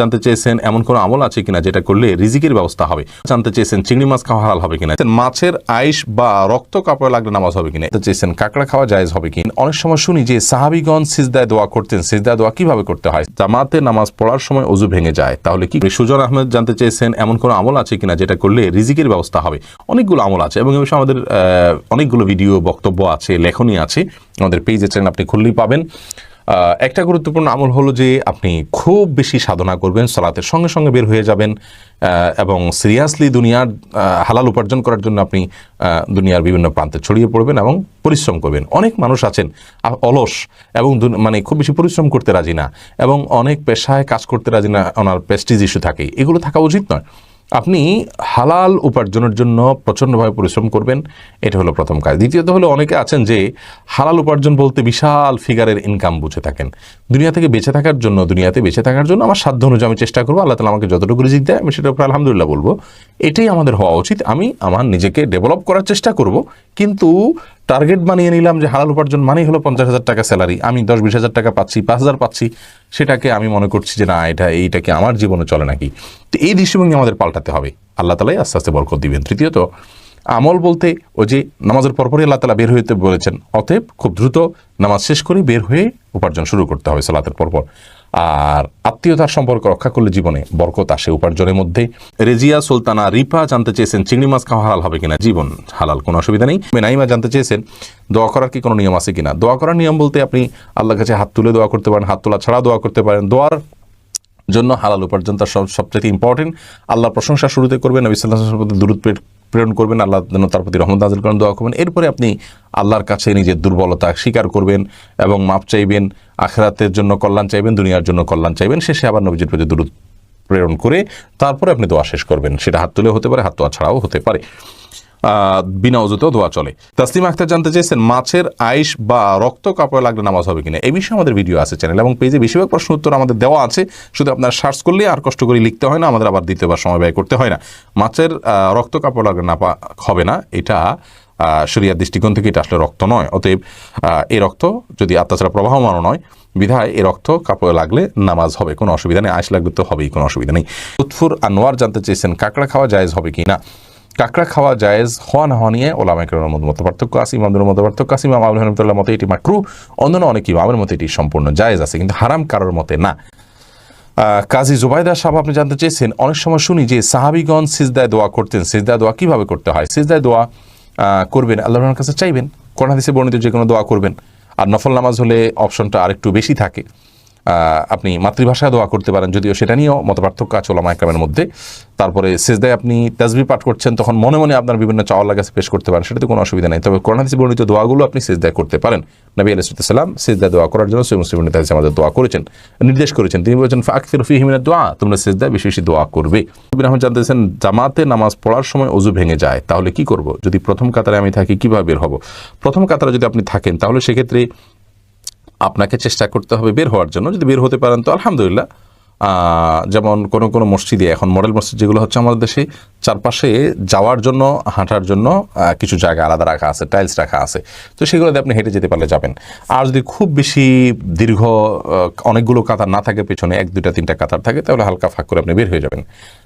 জানতে চেয়েছেন, এমন কোনো আমল আছে কিনা যেটা করলে রিজিকের ব্যবস্থা হবে? জানতে চেয়েছেন, চিংড়ি মাছ খাওয়া হালাল হবে কিনা? মাছের আইস বা রক্ত কাপড় লাগলে নামাজ হবে কিনা? চেয়েছেন, কাঁকড়া খাওয়া জায়েজ হবে কিনা? অনেক সময় শুনি যে সাহাবিগঞ্জ সিজদায় দোয়া করতেন, সিজদায় দোয়া কীভাবে করতে হয়? জামাতে নামাজ পড়ার সময় অজু ভেঙে যায়, তাহলে কি? সুজন আহমেদ জানতে চেয়েছেন, এমন কোনো আমল আছে কিনা যেটা করলে রিজিকের ব্যবস্থা হবে? অনেকগুলো আমল আছে এবং এ বিষয়ে আমাদের অনেকগুলো ভিডিও, বক্তব্য আছে, লেখনী আছে। আমাদের পেজে চ্যানেল আপনি খুললেই পাবেন। একটা গুরুত্বপূর্ণ আমল হলো যে আপনি খুব বেশি সাধনা করবেন, সলাতের সঙ্গে সঙ্গে বের হয়ে যাবেন এবং সিরিয়াসলি দুনিয়ার হালাল উপার্জন করার জন্য আপনি দুনিয়ার বিভিন্ন প্রান্তে ছড়িয়ে পড়বেন এবং পরিশ্রম করবেন। অনেক মানুষ আছেন অলস এবং মানে খুব বেশি পরিশ্রম করতে রাজি না এবং অনেক পেশায় কাজ করতে রাজি না, ওনার প্রেস্টিজ ইস্যু থাকে। এগুলো থাকা উচিত নয়। আপনি হালাল উপার্জনের জন্য প্রচণ্ডভাবে পরিশ্রম করবেন, এটা হলো প্রথম কাজ। দ্বিতীয়ত হলো অনেকে আছেন যে হালাল উপার্জন বলতে বিশাল ফিগারের ইনকাম বুঝে থাকেন। দুনিয়া থেকে বেঁচে থাকার জন্য, দুনিয়াতে বেঁচে থাকার জন্য আমার সাধ্য অনুযায়ী আমি চেষ্টা করব, আল্লাহ তালা আমাকে যতটুকু রিজিক দেয় আমি সেটার উপর আলহামদুলিল্লাহ বলব। এটাই আমাদের হওয়া উচিত। আমি আমার নিজেকে ডেভেলপ করার চেষ্টা করব, কিন্তু টার্গেট বানিয়ে নিলাম যে হালাল উপার্জন মানেই হলো পঞ্চাশ হাজার টাকা স্যালারি। আমি দশ বিশ হাজার টাকা পাচ্ছি, পাঁচ হাজার পাচ্ছি, সেটাকে আমি মনে করছি যে না, এটা এইটাকে আমার জীবনে চলে নাকি? তো এই দৃষ্টিভঙ্গি আমাদের পাল্টাতে হবে। আল্লাহ তালাই আস্তে আস্তে বরকত দিবেন। তৃতীয়ত, আমল বলতে ওই যে নামাজের পরপরই আল্লাহ তালা বের হইতে বলেছেন, অতএব খুব দ্রুত নামাজ শেষ করে বের হয়ে উপার্জন শুরু করতে হবে সালাতের পরপর। আর আত্মীয়তার সম্পর্ক রক্ষা করলে জীবনে বরকত আসে উপার্জনের মধ্যে। রেজিয়া সুলতানা রিপা জানতে চেয়েছেন চিংড়ি মাছ খাওয়া হালাল হবে কিনা? জীবন হালাল, কোনো অসুবিধা নেই। নাইমা জানতে চেয়েছেন, দোয়া করার কি কোনো নিয়ম আছে কিনা? দোয়া করার নিয়ম বলতে আপনি আল্লাহর কাছে হাত তুলে দোয়া করতে পারেন, হাত তোলা ছাড়া দোয়া করতে পারেন। দোয়ার জন্য হালাল উপার্জন তার সব সবচেয়ে ইম্পর্টেন্ট আল্লাহ প্রশংসা শুরুতে করবেন, নবী সাল্লাহ দূরত প্রেরণ করবেন, আল্লাহ যেন তার প্রতি রহমত নাজিল করেন, দোয়া করবেন। এরপরে আপনি আল্লাহর কাছে নিজের দুর্বলতা স্বীকার করবেন এবং মাপ চাইবেন, আখরাতের জন্য কল্যাণ চাইবেন, দুনিয়ার জন্য কল্যাণ চাইবেন। শেষে আবার নবীজির প্রতি দূর প্রেরণ করে তারপরে আপনি দোয়া শেষ করবেন। সেটা হাত তুলে হতে পারে, হাত তোয়া ছাড়াও হতে পারে। বিনা অজুতেও ধোয়া চলে। তাসলিম আখতার জানতে চেয়েছেন, মাছের আইস বা রক্ত কাপড় লাগলে নামাজ হবে কিনা? এই বিষয়ে আমাদের ভিডিও আছে চ্যানেল এবং পেজে বেশিরভাগ প্রশ্ন উত্তর আমাদের দেওয়া আছে। শুধু আপনার সার্চ করলে আর কষ্ট করে লিখতে হয় না, আমাদের আবার দ্বিতীয়বার সময় ব্যয় করতে হয় না। মাছের রক্ত কাপড় লাগলে না হবে না, এটা শরিয়ার দৃষ্টিকোণ থেকে এটা আসলে রক্ত নয়। অতএব এই রক্ত যদি আত্মাচারা প্রবাহমানও নয়, বিধায় এই রক্ত কাপড়ে লাগলে নামাজ হবে, কোনো অসুবিধা নেই, আইস লাগলে তো হবেই, কোনো অসুবিধা নেই। লুৎফুর আনোয়ার জানতে চেয়েছেন, কাঁকড়া খাওয়া জায়েজ হবে কি না কাঁকড়া খাওয়া জায়েজ, হওয়া না হওয়া নিয়ে ওলামাইকের মধ্যে মত পার্থক্য আছে, ইমামদের মধ্যে পার্থক্য আছে, ইমাম আবুল হানিফুল্লাহ মতে এটি মাকরু, অন্যান্য অনেক ইমামের মতে এটি সম্পূর্ণ জায়েজ আছে, কিন্তু হারাম কারোর মতে না। কাজী জুবাইদা সাহেব, আপনি জানতে চেয়েছেন, অনেক সময় শুনি যে সাহাবিগণ সিজদায় দোয়া করতেন, সিজদায় দোয়া কীভাবে করতে হয়? সিজদায় দোয়া করবেন, আল্লাহর কাছে চাইবেন? কোরআন হাদিসে বর্ণিত যে কোনো দোয়া করবেন। আর নফল নামাজ হলে অপশনটা আরেকটু বেশি থাকে। আপনি মাতৃভাষায় দোয়া করতে পারেন, যদিও সেটা নিয়েও মত পার্থক্য আছে ওলামা একরামের মধ্যে। তারপরে সেজদায় আপনি তাজবি পাঠ করছেন, তখন মনে মনে আপনার বিভিন্ন চাওয়ার কাছে পেশ করতে পারেন, সেটাতে কোনো অসুবিধা নেই। তবে কোরআন হাদিসে বর্ণিত দোয়াগুলো আপনি সেজদায় করতে পারেন। নবী আলাইসালাম সেজদায় দোয়া করার জন্য সৈয় মুসলিম নেতা আমাদের দোয়া করেছেন, নির্দেশ করেছেন। তিনি বলেছেন ফাকফির ফিহিমিনের দোয়া তোমরা সেজদায় বেশি বেশি দোয়া করবে। রহমান জানতেছেন, জামাতে নামাজ পড়ার সময় অজু ভেঙে যায়, তাহলে কি করব? যদি প্রথম কাতারে আমি থাকি, কীভাবে বের হব? প্রথম কাতারে যদি আপনি থাকেন, তাহলে সেক্ষেত্রে আপনাকে চেষ্টা করতে হবে বের হওয়ার জন্য। যদি বের হতে পারেন তো আলহামদুলিল্লাহ। যেমন কোনো কোনো মসজিদে, এখন মডেল মসজিদ যেগুলো হচ্ছে আমাদের দেশে, চারপাশে যাওয়ার জন্য, হাঁটার জন্য কিছু জায়গা আলাদা রাখা আছে টাইলস রাখা আছে। তো সেগুলোতে আপনি হেঁটে যেতে পারলে যাবেন। আর যদি খুব বেশি দীর্ঘ অনেকগুলো কাতার না থাকে পেছনে, এক, দুইটা, তিনটা কাতার থাকে, তাহলে হালকা ফাঁক করে আপনি বের হয়ে যাবেন।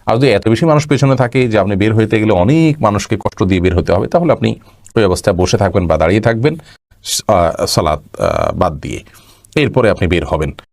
আর যদি এত বেশি মানুষ পেছনে থাকে যে আপনি বের হইতে গেলে অনেক মানুষকে কষ্ট দিয়ে বের হতে হবে, তাহলে আপনি ওই অবস্থায় বসে থাকবেন বা দাঁড়িয়ে থাকবেন। সালাদ বাদ দিয়ে। এরপরে আপনি বের হবেন।